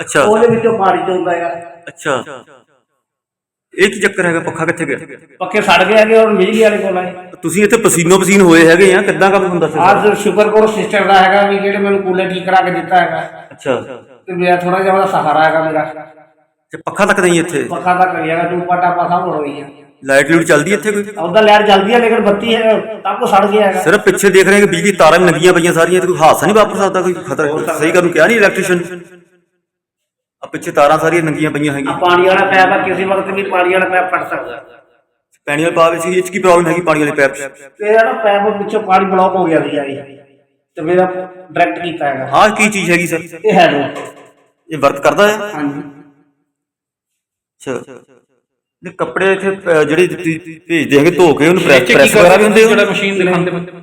ਅੱਛਾ ਉਹਦੇ ਵਿੱਚੋਂ ਪਾਣੀ ਚੋਂਦਾ ਹੈਗਾ ਅੱਛਾ ਇਹ ਕੀ ਚੱਕਰ ਹੈਗਾ ਪੱਖਾ ਕਿੱਥੇ ਗਿਆ? ਪੱਕੇ ਸੜ ਗਏ ਹੈਗੇ ਔਰ ਬਿਜਲੀ ਵਾਲੇ ਕੋਲ ਆਏ ਤੁਸੀਂ ਇੱਥੇ ਪਸੀਨੋ ਪਸੀਨ ਹੋਏ ਹੈਗੇ ਆ ਕਿੱਦਾਂ ਕੰਮ ਹੁੰਦਾ ਸੀ? ਆਜ ਸ਼ੁਕਰਗੁਰ ਸਿਸਟਰ ਦਾ ਹੈਗਾ ਵੀ ਜਿਹੜੇ ਮੈਨੂੰ ਕੂਲਰ ਠੀਕ ਕਰਾ ਕੇ ਦਿੱਤਾ ਹੈਗਾ ਅੱਛਾ ਤੇ ਮੇਰਾ ਥੋੜਾ ਜਿਹਾ ਉਹਦਾ ਸਹਾਰਾ ਹੈਗਾ ਮੇਰਾ ਤੇ ਪੱਖਾ ਤੱਕ ਨਹੀਂ ਇੱਥੇ ਪੱਖਾ ਤਾਂ ਕਰੀਏਗਾ ਤੂੰ ਪਟਾ ਪਾਸਾ ਹੋ ਰਹੀ ਹੈ ਲਾਈਟ ਲੂਟ ਚੱਲਦੀ ਇੱਥੇ ਕੋਈ ਉਹਦਾ ਲੈਟ ਜਲਦੀ ਹੈ ਲੇਕਿਨ ਬੱਤੀ ਹੈ ਤਾਂ ਕੋ ਸੜ ਗਿਆ ਹੈਗਾ ਸਿਰਫ ਪਿੱਛੇ ਦੇਖ ਰਹੇ ਹਾਂ ਕਿ ਬਿਜਲੀ ਤਾਰਾਂ ਵੀ ਲੱਗੀਆਂ ਪਈਆਂ ਸਾਰੀਆਂ ਤੇ ਕੋਈ ਹਾਦਸਾ ਨਹੀਂ ਵਾਪਰ ਸਕਦਾ ਕੋਈ ਖਤਰਾ ਸਹੀ ਕਰਨ ਨੂੰ ਕਿਹਾ ਨਹੀਂ ਇਲੈਕਟ੍ਰੀਸ਼ੀਅਨ ਆ ਪਿੱਛੇ ਤਾਰਾਂ ਸਾਰੀਆਂ ਨੰਗੀਆਂ ਪਈਆਂ ਆ ਹੈਗੀਆਂ ਪਾਣੀ ਵਾਲਾ ਪੈਪ ਆ ਕਿਸੇ ਵਕਤ ਵੀ ਪਾਣੀ ਵਾਲਾ ਪੈਪ ਫਟ ਸਕਦਾ ਪਾਣੀ ਵਾਲੇ ਪਾਵੇ ਸੀ ਇਹ 'ਚ ਕੀ ਪ੍ਰੋਬਲਮ ਹੈਗੀ ਪਾਣੀ ਵਾਲੇ ਪੈਪ 'ਚ ਤੇਰਾ ਨਾ ਪੈਪ ਵਿੱਚੋਂ ਪਾਣੀ ਬਲੌਕ ਹੋ ਗਿਆ ਸੀਗਾ ਜੀ ਤੇ ਮੇਰਾ ਡਾਇਰੈਕਟ ਕੀਤਾ ਹੈਗਾ ਆਹ ਕੀ ਚੀਜ਼ ਹੈਗੀ ਸਰ ਇਹ ਹੈ ਲੋ ਇਹ ਵਰਕ ਕਰਦਾ ਹੈ ਹਾਂਜੀ ਅੱਛਾ ਨੇ ਕੱਪੜੇ ਇੱਥੇ ਜਿਹੜੇ ਤੁਸੀਂ ਭੇਜਦੇ ਹੈਗੇ ਧੋ ਕੇ ਉਹਨੂੰ ਇਹ ਪ੍ਰੈਸ ਪ੍ਰੈਸ ਵਗੈਰਾ ਵੀ ਹੁੰਦੇ ਜਿਹੜਾ ਹੋ ਮਸ਼ੀਨ ਦਿਖਾਉਂਦੇ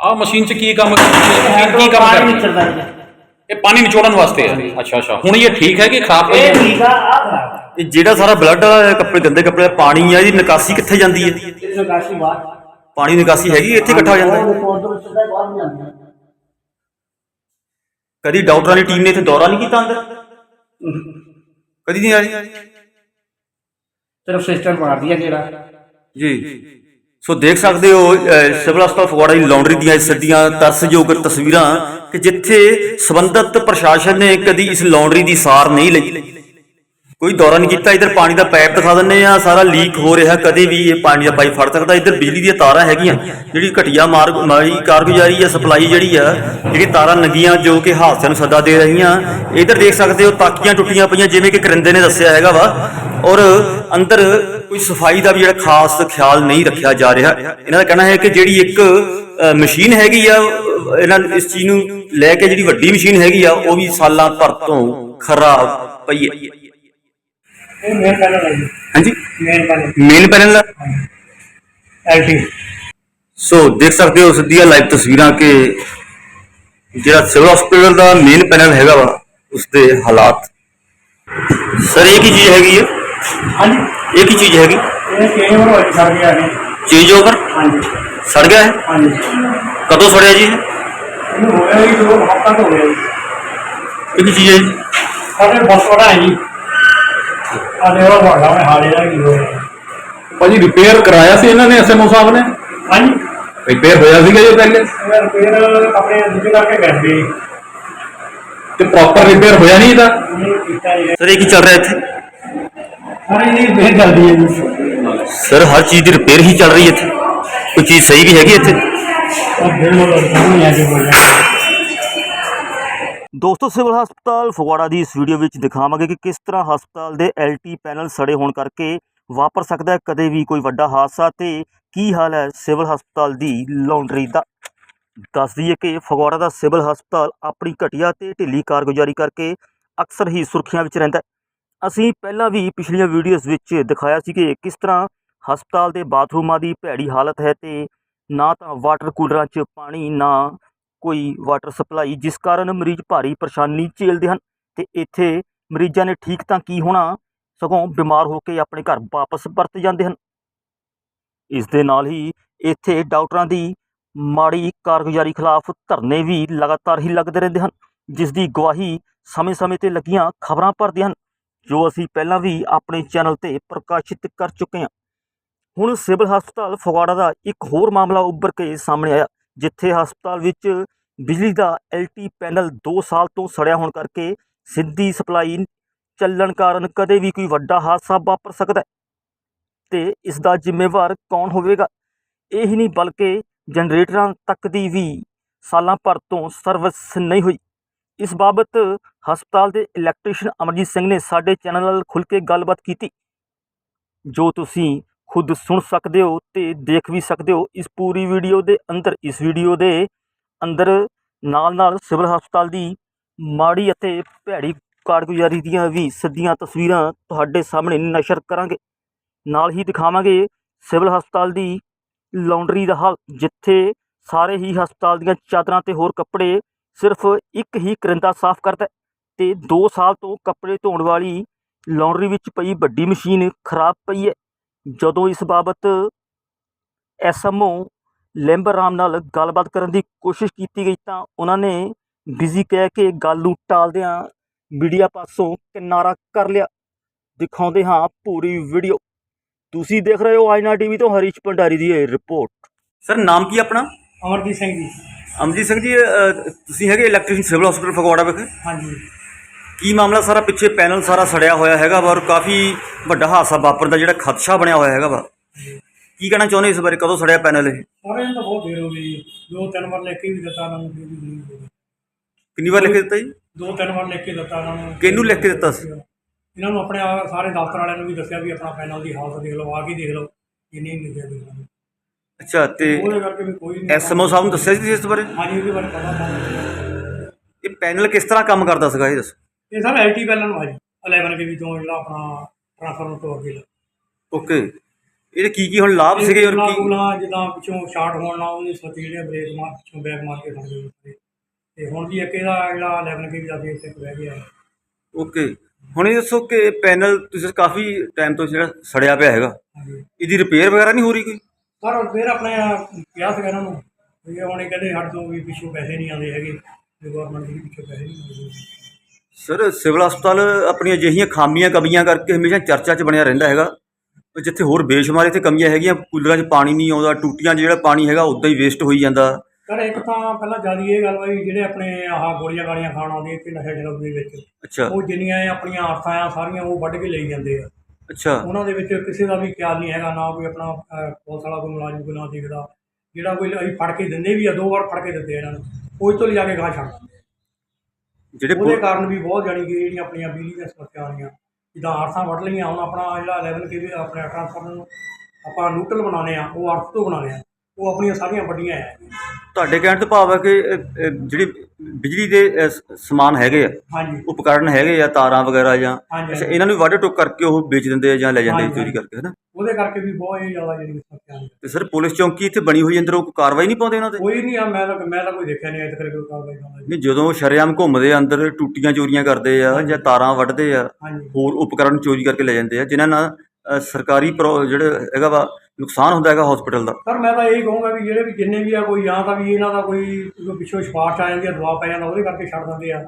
ਆਹ ਮਸ਼ੀਨ ਚ ਕੀ ਕੰਮ ਹੈ ਕੀ ਕੰਮ ਪਾਣੀ ਕਰਦੀ ਹੈ ਨਿਕਲਦਾ ਹੈ ਇਹ ਪਾਣੀ ਨਿਚੋੜਨ ਵਾਸਤੇ ਹੈ। ਅੱਛਾ ਅੱਛਾ। ਹੁਣ ਇਹ ਠੀਕ ਹੈ ਕਿ ਖਰਾਬ ਇਹ ਹੈ ਠੀਕ ਆ ਆ ਖਰਾਬ ਆ। ਇਹ ਜਿਹੜਾ ਸਾਰਾ ਬਲੱਡ ਵਾਲਾ ਕੱਪੜੇ ਗੰਦੇ ਕੱਪੜੇ ਦਾ ਪਾਣੀ ਆ ਇਹਦੀ ਨਿਕਾਸੀ ਕਿੱਥੇ ਜਾਂਦੀ ਹੈ? ਨਿਕਾਸੀ ਬਾਹਰ। ਪਾਣੀ ਦੀ ਨਿਕਾਸੀ ਹੈਗੀ ਇੱਥੇ ਇਕੱਠਾ ਹੋ ਜਾਂਦਾ ਹੈ? ਦੇਖੋ ਉਧਰ ਸਿੱਧਾ ਬਾਹਰ ਨਹੀਂ ਆਉਂਦਾ। ਕਦੀ ਡਾਕਟਰਾਂ ਦੀ ਟੀਮ ਨੇ ਇੱਥੇ ਦੌਰਾ ਨਹੀਂ ਕੀਤਾ ਅੰਦਰ? ਕਦੀ ਨਹੀਂ ਆਈ ਸਿਰਫ ਸਿਸਟਰ ਮਾਰਦੀ ਹੈ ਜਿਹੜਾ। ਜੀ। ਸੋ ਦੇਖ ਸਕਦੇ ਹੋ ਅਹ, ਸਿਵਲ ਹਸਪਤਾਲ ਫਗਵਾੜਾ ਦੀ ਲਾਉਂਡਰੀ ਦੀਆਂ ਇਹ ਸੱਡੀਆਂ ਤਰਸਯੋਗ ਤਸਵੀਰਾਂ ਕਿ ਜਿੱਥੇ ਸਬੰਧਤ ਪ੍ਰਸ਼ਾਸਨ ਨੇ ਕਦੀ ਇਸ ਲਾਉਂਡਰੀ ਦੀ ਸਾਰ ਨਹੀਂ ਲਈ। ਕੋਈ ਦੌਰਾ ਨਹੀਂ ਕੀਤਾ, ਇਧਰ ਪਾਣੀ ਦਾ ਪਾਈਪ ਦਿਖਾ ਦਿੰਨੇ ਆ ਸਾਰਾ ਲੀਕ ਹੋ ਰਿਹਾ, ਕਦੇ ਵੀ ਇਹ ਪਾਣੀ ਦਾ ਪਾਈਪ ਫੜ ਸਕਦਾ। ਇਧਰ ਬਿਜਲੀ ਦੀਆਂ ਤਾਰਾਂ ਹੈਗੀਆਂ, ਜਿਹੜੀ ਘਟੀਆ ਮਾਰਗ ਮਾਰੀ ਕਾਰਗੁਜ਼ਾਰੀ ਆ ਸਪਲਾਈ ਜਿਹੜੀ ਆ, ਜਿਹੜੀ ਤਾਰਾਂ ਲੱਗੀਆਂ ਜੋ ਕਿ ਹਾਦਸਿਆਂ ਨੂੰ ਸੱਦਾ ਦੇ ਰਹੀਆਂ। ਇਧਰ ਦੇਖ ਸਕਦੇ ਹੋ, ਤਾਕੀਆਂ ਟੁੱਟੀਆਂ ਪਈਆਂ, ਜਿਵੇਂ ਕਿ ਕਰਿੰਦੇ ਨੇ ਦੱਸਿਆ ਹੈਗਾ ਵਾ। ਔਰ ਅੰਦਰ ਕੋਈ ਸਫ਼ਾਈ ਦਾ ਵੀ ਜਿਹੜਾ ਖਾਸ ਖਿਆਲ ਨਹੀਂ ਰੱਖਿਆ ਜਾ ਰਿਹਾ। ਇਹਨਾਂ ਦਾ ਕਹਿਣਾ ਹੈ ਕਿ ਜਿਹੜੀ ਇੱਕ ਮਸ਼ੀਨ ਹੈਗੀ ਆ ਇਹਨਾਂ ਇਸ ਚੀਜ਼ ਨੂੰ ਲੈ ਕੇ ਜਿਹੜੀ ਵੱਡੀ ਮਸ਼ੀਨ ਹੈਗੀ ਆ ਉਹ ਵੀ ਸਾਲਾਂ ਭਰ ਤੋਂ ਖਰਾਬ ਪਈ ਹੈ। ਇਹ ਮੇਨ ਪੈਨਲ ਹੈ ਜੀ। ਹਾਂਜੀ? ਮੇਨ ਪੈਨਲ ਮੇਨ ਪੈਨਲ ਦਾ ਐਲਟੀ ਸੋ ਦੇਖ ਸਕਦੇ ਹੋ ਸਿੱਧੀਆਂ ਲਾਈਵ ਤਸਵੀਰਾਂ ਕਿ ਜਿਹੜਾ ਸਿਵਲ ਹਸਪੀਟਲ ਦਾ ਮੇਨ ਪੈਨਲ ਹੈਗਾ ਵਾ ਉਸ ਦੇ ਹਾਲਾਤ। ਸਰ ਇਹ ਕੀ ਚੀਜ਼ ਹੈਗੀ ਹੈ ਹਾਂਜੀ। ਇਹ ਕੀ ਚੀਜ਼ ਹੈਗੀ? ਇਹ ਕਿਹੜੇ ਵਾਰ ਹੋਈ ਸੜ ਗਿਆ ਹੈ ਚੇਂਜ ਓਵਰ ਹਾਂਜੀ। ਸੜ ਗਿਆ ਹੈ ਹਾਂਜੀ। ਕਦੋਂ ਸੜਿਆ ਜੀ ਇਹ? ਇਹਨੂੰ ਹੋਇਆ ਜੀ ਦੋ ਹਫ਼ਤਾ ਤੋਂ ਹੋਇਆ। ਜੀ ਇਹ ਕੀ ਚੀਜ਼ ਹੈ ਜੀ? ਸਾਡੇ ਬਸ ਵੜਾ ਹੈ ਜੀ। ਆ ਦੇਖੋ ਤੁਹਾਡਾ ਮੈਂ ਹਾਲੇ ਦਾ ਕੀ ਹੋਇਆ। ਭਾਜੀ ਰਿਪੇਅਰ ਕਰਾਇਆ ਸੀ ਇਹਨਾਂ ਨੇ ਐਸਐਮਓ ਸਾਹਿਬ ਨੇ? ਹਾਂਜੀ। ਰਿਪੇਅਰ ਹੋਇਆ ਸੀਗਾ ਜੀ ਪਹਿਲੇ? ਇਹ ਰਿਪੇਅਰ ਆਪਣੇ ਦੂਜੇ ਕਰਕੇ ਸੀ ਤੇ ਪ੍ਰੋਪਰ ਰਿਪੇਅਰ ਹੋਇਆ ਨਹੀਂ ਇਹਦਾ? ਇਹ ਕੀਤਾ ਜੀ। ਸਰ ਇਹ ਕੀ ਚੱਲ ਰਿਹਾ ਇੱਥੇ? ਸਾਰੀ ਜੀ ਬੇਹ ਜਲਦੀ ਹੈ ਜੀ। ਸਰ ਹਰ ਚੀਜ਼ ਦੀ ਰਿਪੇਅਰ ਹੀ ਚੱਲ ਰਹੀ ਹੈ ਇੱਥੇ। ਕੋਈ ਚੀਜ਼ ਸਹੀ ਵੀ ਹੈਗੀ ਇੱਥੇ? ਦੋਸਤੋ, ਸਿਵਲ ਹਸਪਤਾਲ ਫਗਵਾੜਾ ਦੀ ਇਸ ਵੀਡੀਓ ਵਿੱਚ ਦਿਖਾਵਾਂਗੇ ਕਿ ਕਿਸ ਤਰ੍ਹਾਂ ਹਸਪਤਾਲ ਦੇ ਐਲਟੀ ਪੈਨਲ ਸੜੇ ਹੋਣ ਕਰਕੇ ਵਾਪਰ ਸਕਦਾ ਹੈ, ਕਦੇ ਵੀ ਕੋਈ ਵੱਡਾ ਹਾਦਸਾ ਤੇ ਕੀ ਹਾਲ ਹੈ ਸਿਵਲ ਹਸਪਤਾਲ ਦੀ ਲਾਉਂਡਰੀ ਦਾ। ਦੱਸ ਦਈਏ ਕਿ ਫਗਵਾੜਾ ਦਾ ਸਿਵਲ ਹਸਪਤਾਲ ਆਪਣੀ ਘਟੀਆ ਤੇ ਢਿੱਲੀ ਕਾਰਗੁਜ਼ਾਰੀ ਕਰਕੇ ਅਕਸਰ ਹੀ ਸੁਰਖੀਆਂ ਵਿੱਚ ਰਹਿੰਦਾ ਅਸੀਂ ਪਹਿਲਾਂ ਵੀ ਪਿਛਲੀਆਂ ਵੀਡੀਓਜ਼ ਵਿੱਚ ਦਿਖਾਇਆ ਸੀ ਕਿ ਕਿਸ ਤਰ੍ਹਾਂ ਹਸਪਤਾਲ ਦੇ ਬਾਥਰੂਮਾਂ ਦੀ ਭੈੜੀ ਹਾਲਤ ਹੈ ਤੇ ਨਾ ਤਾਂ ਵਾਟਰ ਕੂਲਰਾਂ 'ਚ ਪਾਣੀ, ਨਾ ਕੋਈ ਵਾਟਰ ਸਪਲਾਈ ਜਿਸ ਕਾਰਨ ਮਰੀਜ਼ ਭਾਰੀ ਪਰੇਸ਼ਾਨੀ ਝੇਲਦੇ ਹਨ ਤੇ ਇੱਥੇ ਮਰੀਜ਼ਾਂ ਨੇ ਠੀਕ ਤਾਂ ਕੀ ਹੋਣਾ, ਸਗੋਂ ਬਿਮਾਰ ਹੋ ਕੇ ਆਪਣੇ ਘਰ ਵਾਪਸ ਪਰਤ ਜਾਂਦੇ ਹਨ। ਇਸ ਦੇ ਨਾਲ ਹੀ ਇੱਥੇ ਡਾਕਟਰਾਂ ਦੀ ਮਾੜੀ ਕਾਰਗੁਜ਼ਾਰੀ ਖਿਲਾਫ ਧਰਨੇ ਵੀ ਲਗਾਤਾਰ ਹੀ ਲੱਗਦੇ ਰਹਿੰਦੇ ਹਨ, ਜਿਸ ਦੀ ਗਵਾਹੀ ਸਮੇਂ-ਸਮੇਂ ਤੇ ਲੱਗੀਆਂ ਖਬਰਾਂ ਭਰਦੇ ਹਨ, ਜੋ ਅਸੀਂ ਪਹਿਲਾਂ ਵੀ ਆਪਣੇ ਚੈਨਲ ਤੇ ਪ੍ਰਕਾਸ਼ਿਤ ਕਰ ਚੁੱਕੇ ਹਾਂ। ਹੁਣ ਸਿਵਲ ਹਸਪਤਾਲ ਫਗਵਾੜਾ ਦਾ ਇੱਕ ਹੋਰ ਮਾਮਲਾ ਉੱਭਰ ਕੇ ਸਾਹਮਣੇ ਆਇਆ, ਜਿੱਥੇ ਹਸਪਤਾਲ ਵਿੱਚ ਬਿਜਲੀ ਦਾ ਐਲਟੀ ਪੈਨਲ 2 ਸਾਲ ਤੋਂ ਸੜਿਆ ਹੋਣ ਕਰਕੇ ਸਿੱਧੀ ਸਪਲਾਈ ਚੱਲਣ ਕਾਰਨ ਕਦੇ ਵੀ ਕੋਈ ਵੱਡਾ ਹਾਦਸਾ ਵਾਪਰ ਸਕਦਾ ਹੈ। ਤੇ ਇਸ ਦਾ ਜ਼ਿੰਮੇਵਾਰ ਕੌਣ ਹੋਵੇਗਾ? ਇਹ ਹੀ ਨਹੀਂ ਬਲਕਿ ਜਨਰੇਟਰਾਂ ਤੱਕ ਦੀ ਵੀ ਸਾਲਾਂ ਭਰ ਤੋਂ ਸਰਵਿਸ ਨਹੀਂ ਹੋਈ। ਇਸ ਬਾਬਤ ਹਸਪਤਾਲ ਦੇ ਇਲੈਕਟ੍ਰੀਸ਼ੀਅਨ ਅਮਰਜੀਤ ਸਿੰਘ ਨੇ ਸਾਡੇ ਚੈਨਲ ਨਾਲ ਖੁੱਲ੍ਹ ਕੇ ਗੱਲਬਾਤ ਕੀਤੀ। ਜੋ ਤੁਸੀਂ ਖੁਦ ਸੁਣ ਸਕਦੇ ਹੋ ਤੇ ਦੇਖ ਵੀ ਸਕਦੇ ਹੋ। ਇਸ ਪੂਰੀ ਵੀਡੀਓ ਦੇ ਅੰਦਰ, ਇਸ ਵੀਡੀਓ ਦੇ ਅੰਦਰ ਨਾਲ ਨਾਲ ਸਿਵਲ ਹਸਪਤਾਲ ਦੀ ਮਾੜੀ ਅਤੇ ਭੈੜੀ ਕਾਰਗੁਜ਼ਾਰੀ ਦੀਆਂ ਵੀ ਸਿੱਧੀਆਂ ਤਸਵੀਰਾਂ ਤੁਹਾਡੇ ਸਾਹਮਣੇ ਨਸ਼ਰ ਕਰਾਂਗੇ। ਨਾਲ ਹੀ ਦਿਖਾਵਾਂਗੇ ਸਿਵਲ ਹਸਪਤਾਲ ਦੀ ਲਾਉਂਡਰੀ ਦਾ ਹਾਲ, ਜਿੱਥੇ ਸਾਰੇ ਹੀ ਹਸਪਤਾਲ ਦੀਆਂ ਚਾਦਰਾਂ ਤੇ ਹੋਰ ਕੱਪੜੇ ਸਿਰਫ ਇੱਕ ਹੀ ਕਰਿੰਦਾ ਸਾਫ਼ ਕਰਦਾ ਹੈ ਤੇ 2 ਸਾਲ ਤੋਂ ਕੱਪੜੇ ਧੋਣ ਵਾਲੀ ਲਾਉਂਡਰੀ ਵਿੱਚ ਪਈ ਵੱਡੀ ਮਸ਼ੀਨ ਖਰਾਬ ਪਈ ਹੈ। ਜਦੋਂ ਇਸ ਬਾਬਤ ਐਸਐਮਓ ਲੈਂਬਰ ਰਾਮ ਨਾਲ ਗੱਲਬਾਤ ਕਰਨ ਦੀ ਕੋਸ਼ਿਸ਼ ਕੀਤੀ ਗਈ ਤਾਂ ਉਹਨਾਂ ਨੇ ਬਿਜ਼ੀ ਕਹਿ ਕੇ ਗੱਲ ਨੂੰ ਟਾਲਦਿਆਂ ਮੀਡੀਆ ਪਾਸੋਂ ਕਿਨਾਰਾ ਕਰ ਲਿਆ। ਦਿਖਾਉਂਦੇ ਹਾਂ ਪੂਰੀ ਵੀਡੀਓ। ਤੁਸੀਂ ਦੇਖ ਰਹੇ ਹੋ ਆਇਨਾ ਟੀਵੀ ਤੋਂ ਹਰੀਸ਼ ਭੰਡਾਰੀ ਦੀ ਇਹ ਰਿਪੋਰਟ। ਸਰ ਨਾਮ ਕੀ ਆਪਣਾ? ਅਮਰਜੀਤ ਸਿੰਘ ਜੀ। ਅਮਜੀਤ ਸਿੰਘ ਜੀ ਤੁਸੀਂ ਹੈਗੇ ਇਲੈਕਟ੍ਰੀਸ਼ੀਅਨ ਸਿਵਲ ਹਸਪੀਟਲ ਫਗਵਾੜਾ ਵਿਖੇ? ਹਾਂਜੀ। ਕੀ ਮਾਮਲਾ ਸਾਰਾ ਪਿੱਛੇ ਪੈਨਲ ਸਾਰਾ ਸੜਿਆ ਹੋਇਆ ਹੈਗਾ ਵਾ ਔਰ ਕਾਫੀ ਵੱਡਾ ਹਾਦਸਾ ਵਾਪਰਨ ਦਾ ਜਿਹੜਾ ਖਦਸ਼ਾ ਬਣਿਆ ਹੋਇਆ ਹੈਗਾ ਵਾ? ਕੀ ਕਹਿਣਾ ਚਾਹੁੰਦੇ ਇਸ ਬਾਰੇ? ਕਦੋਂ ਸੜਿਆ ਪੈਨਲ ਇਹ? ਸਾਰੇ ਨੂੰ ਤਾਂ ਬਹੁਤ ਦੇਰ ਹੋ ਗਈ। ਦੋ ਤਿੰਨ ਵਾਰ ਲਿਖ ਕੇ ਵੀ ਦਿੱਤਾ ਉਹਨਾਂ ਨੂੰ। ਕਿੰਨੀ ਵਾਰ ਲਿਖ ਕੇ ਦਿੱਤਾ ਜੀ? ਦੋ ਤਿੰਨ ਵਾਰ ਲਿਖ ਕੇ ਦਿੱਤਾ ਉਹਨਾਂ ਨੂੰ। ਕਿਹਨੂੰ ਲਿਖ ਕੇ ਦਿੱਤਾ ਸੀ? ਇਹਨਾਂ ਨੂੰ ਆਪਣੇ ਆ- ਸਾਰੇ ਦਫ਼ਤਰ ਵਾਲਿਆਂ ਨੂੰ ਵੀ ਦੱਸਿਆ ਵੀ ਆਪਣਾ ਪੈਨਲ ਦੀ ਹਾਲਤ ਦੇਖ ਲਓ ਆ ਕੇ ਦੇਖ ਲਓ। ਇਹ ਨਹੀਂ ਲਿਖਿਆ ਦੇਖ ਲਓ ਅੱਛਾ ਤੇ ਉਹਦੇ ਕਰਕੇ ਵੀ ਕੋਈ ਨਹੀਂ ਐਸਐਮਓ ਸਾਹਿਬ ਨੂੰ ਦੱਸਿਆ ਸੀ ਤੁਸੀਂ ਇਸ ਬਾਰੇ? ਹਾਂਜੀ ਉਹਦੇ ਬਾਰੇ ਪਤਾ ਤਾਂ ਇਹ ਪੈਨਲ ਕਿਸ ਤਰ੍ਹਾਂ ਕੰਮ ਕਰਦਾ ਸੀਗਾ ਇਹ ਦੱਸੋ। ਇਹ ਸਰ ਐਲਟੀ ਪੈਨਲ ਨੂੰ ਆ ਜੀ 11 ਕੇ ਵੀ ਤੋਂ ਜਿਹੜਾ ਆਪਣਾ ਟ੍ਰਾਂਸਫਾਰਮਰ ਤੋਂ ਅੱਗੇ ਲਾ ਓਕੇ ਇਹਦੇ ਕੀ ਕੀ ਹੁਣ ਲਾਭ ਸੀਗੇ ਔਰ ਕੀ? ਕੂਲਾਂ ਜਿੱਦਾਂ ਪਿੱਛੋਂ ਸ਼ਾਰਟ ਹੋਣ ਨਾਲ ਉਹਦੀ ਸੱਚ ਜਿਹੜੇ ਬ੍ਰੇਕ ਮਾਰ ਪਿੱਛੋਂ ਬੈਕ ਮਾਰ ਕੇ ਖੜ ਗਏ। ਤੇ ਹੁਣ ਜੀ ਇੱਕ ਇਹਦਾ ਜਿਹੜਾ 11 ਕੇ ਵੀ ਜਾ ਕੇ ਇੱਥੇ ਰਹਿ ਗਿਆ। ਓਕੇ ਹੁਣ ਇਹ ਦੱਸੋ ਕਿ ਪੈਨਲ ਤੁਸੀਂ ਕਾਫੀ ਟਾਈਮ ਤੋਂ ਜਿਹੜਾ ਸੜਿਆ ਪਿਆ ਹੈਗਾ। ਇਹਦੀ ਰਿਪੇਅਰ ਵਗੈਰਾ ਨਹੀਂ ਹੋ ਰਹੀ ਕੋਈ? ਸਰ ਫਿਰ ਆਪਣੇ ਕਿਹਾ ਸੀਗਾ ਇਹਨਾਂ ਨੂੰ। ਵੀ ਇਹ ਹੁਣ ਇਹ ਕਹਿੰਦੇ ਸਾਡੇ ਤੋਂ ਵੀ ਪਿੱਛੋਂ ਪੈਸੇ ਨਹੀਂ ਆਉਂਦੇ ਹੈਗੇ। ਵੀ ਗਵਰਨਮੈਂਟ ਦੇ ਵੀ ਪਿੱਛੋਂ ਪੈਸੇ ਨਹੀਂ ਆਉਂਦੇ। ਸਰ ਸਿਵਲ ਹਸਪਤਾਲ ਆਪਣੀਆਂ ਅਜਿਹੀਆਂ ਖਾਮੀਆਂ ਕਮੀਆਂ ਕਰਕੇ ਹਮੇਸ਼ਾ ਚਰਚਾ 'ਚ ਬਣਿਆ ਰਹਿੰਦਾ ਹੈਗਾ। ਜਿੱਥੇ ਹੋਰ ਬੇਸ਼ੁਮਾਰ ਇੱਥੇ ਕਮੀਆਂ ਹੈਗੀਆਂ ਕੂਲਰਾਂ 'ਚ ਪਾਣੀ ਨਹੀਂ ਆਉਂਦਾ ਟੂਟੀਆਂ 'ਚ ਜਿਹੜਾ ਪਾਣੀ ਹੈਗਾ ਉਦਾਂ ਹੀ ਵੇਸਟ ਹੋਈ ਜਾਂਦਾ। ਸਰ ਇੱਕ ਤਾਂ ਪਹਿਲਾਂ ਜ਼ਿਆਦਾ ਇਹ ਗੱਲ ਹੋਈ ਜਿਹੜੇ ਆਪਣੇ ਆਹ ਗੋਲੀਆਂ ਗਾਲੀਆਂ ਖਾਣ ਆਉਂਦੇ ਇੱਥੇ ਨਸ਼ਾ ਜਨਮ ਦੇ ਵਿੱਚ ਅੱਛਾ। ਉਹ ਜਿੰਨੀਆਂ ਆਪਣੀਆਂ ਆਰਥਾਂ ਆ ਸਾਰੀਆਂ ਉਹ ਵੱਢ ਕੇ ਲਈ ਜਾਂਦੇ ਆ। ਅੱਛਾ। ਉਹਨਾਂ ਦੇ ਵਿੱਚ ਕਿਸੇ ਦਾ ਵੀ ਖਿਆਲ ਨਹੀਂ ਹੈਗਾ ਨਾ ਕੋਈ ਆਪਣਾ ਪੁਲਿਸ ਵਾਲਾ ਕੋਈ ਮੁਲਾਜ਼ਮ ਕੋਈ ਨਾ ਦੇਖਦਾ। ਜਿਹੜਾ ਕੋਈ ਅਸੀਂ ਫੜ ਕੇ ਦਿੰਦੇ ਵੀ ਆ ਦੋ ਵਾਰ ਫੜ ਕੇ ਦਿੱਤੇ ਇਹਨਾਂ ਨੂੰ ਉਹ ਤੋਂ ਲਿਜਾ ਕੇ ਗਾਹ ਛੱਡ ਦਿੰਦੇ। ਜਿਹੜੇ ਉਹਦੇ ਕਾਰਨ ਵੀ ਬਹੁਤ ਜਾਣੀ ਕਿ ਜਿਹੜੀਆਂ ਆਪਣੀਆਂ ਬਿਜਲੀ ਦੀਆਂ ਸਮੱਸਿਆ ਆਉਂਦੀਆਂ। ਜਿੱਦਾਂ ਆਰਥਾਂ ਵੱਢ ਲਈਆਂ ਹੁਣ ਆਪਣਾ ਜਿਹੜਾ 11 ਕੇ ਵੀ ਆਪਣੇ ਟ੍ਰਾਂਸਫਾਰਮਰ ਨੂੰ ਆਪਾਂ ਨਿਊਟਰਲ ਬਣਾਉਂਦੇ ਆ ਉਹ ਅਰਥ ਤੋਂ ਬਣਾਉਂਦੇ ਆ ਉਹ ਆਪਣੀਆਂ ਸਾਰੀਆਂ ਵੱਡੀਆਂ ਆ। ਤੁਹਾਡੇ ਕਹਿਣ ਤੋਂ ਭਾਵ ਹੈ ਕਿ ਅ, ਅ, ਜਿਹੜੀ ਬਿਜਲੀ ਦੇ ਅ, ਸ- ਸਮਾਨ ਹੈਗੇ ਆ। ਹਾਂਜੀ। ਉਪਕਰਨ ਹੈਗੇ ਆ ਤਾਰਾਂ ਵਗੈਰਾ ਜਾਂ ਹਾਂਜੀ। ਅੱਛਾ ਇਹਨਾਂ ਨੂੰ ਵੱਢ ਟੁੱਕ ਕਰਕੇ ਉਹ ਵੇਚ ਦਿੰਦੇ ਆ ਜਾਂ ਲੈ ਜਾਂਦੇ ਆ ਚੋਰੀ ਕਰਕੇ ਹੈ ਨਾ ਉਹਦੇ ਕਰਕੇ ਵੀ ਬਹੁਤ ਇਹ ਜ਼ਿਆਦਾ ਜਿਹੜੀ ਸਮੱਸਿਆ ਆਉਂਦੀ ਤੇ ਸਰ ਪੁਲਿਸ ਚੌਂਕੀ ਇੱਥੇ ਬਣੀ ਹੋਈ ਅੰਦਰ ਉਹ ਕੋਈ ਕਾਰਵਾਈ ਨਹੀਂ ਪਾਉਂਦੇ ਇਹਨਾਂ ਤੇ? ਕੋਈ ਨਹੀਂ ਆ ਮੈਂ ਤਾਂ ਮੈਂ ਤਾਂ ਕੋਈ ਦੇਖਿਆ ਨਹੀਂ ਅਜੇ ਤੱਕ ਕੋਈ ਕਾਰਵਾਈ ਕਰਦਾ ਜੀ ਨਹੀਂ ਜਦੋਂ ਸ਼ਰੇਆਮ ਘੁੰਮਦੇ ਆ ਅੰਦਰ ਟੂਟੀਆਂ ਚੋਰੀਆਂ ਕਰਦੇ ਆ ਜਾਂ ਤਾਰਾਂ ਵੱਢਦੇ ਆ ਹਾਂਜੀ। ਹੋਰ ਉਪਕਰਨ ਚੋਰੀ ਕਰਕੇ ਲੈ ਜਾਂਦੇ ਆ ਜਿਨ੍ਹਾਂ ਨਾਲ ਅ, ਸਰਕਾਰੀ ਪ੍ਰੋ- ਜਿਹੜੇ ਹੈਗਾ ਵਾ ਨੁਕਸਾਨ ਹੁੰਦਾ ਹੈਗਾ ਹਸਪੀਟਲ ਦਾ। ਸਰ ਮੈਂ ਤਾਂ ਇਹੀ ਕਹੂੰਗਾ ਵੀ ਜਿਹੜੇ ਵੀ ਜਿੰਨੇ ਵੀ ਆ ਕੋਈ ਜਾਂ ਤਾਂ ਵੀ ਇਹਨਾਂ ਦਾ ਕੋਈ ਪਿੱਛੋਂ ਸਿਫਾਰਿਸ਼ ਆ ਜਾਂਦੀ ਆ ਦਬਾਅ ਪੈ ਜਾਂਦਾ ਉਹਦੇ ਕਰਕੇ ਛੱਡ ਦਿੰਦੇ ਆ।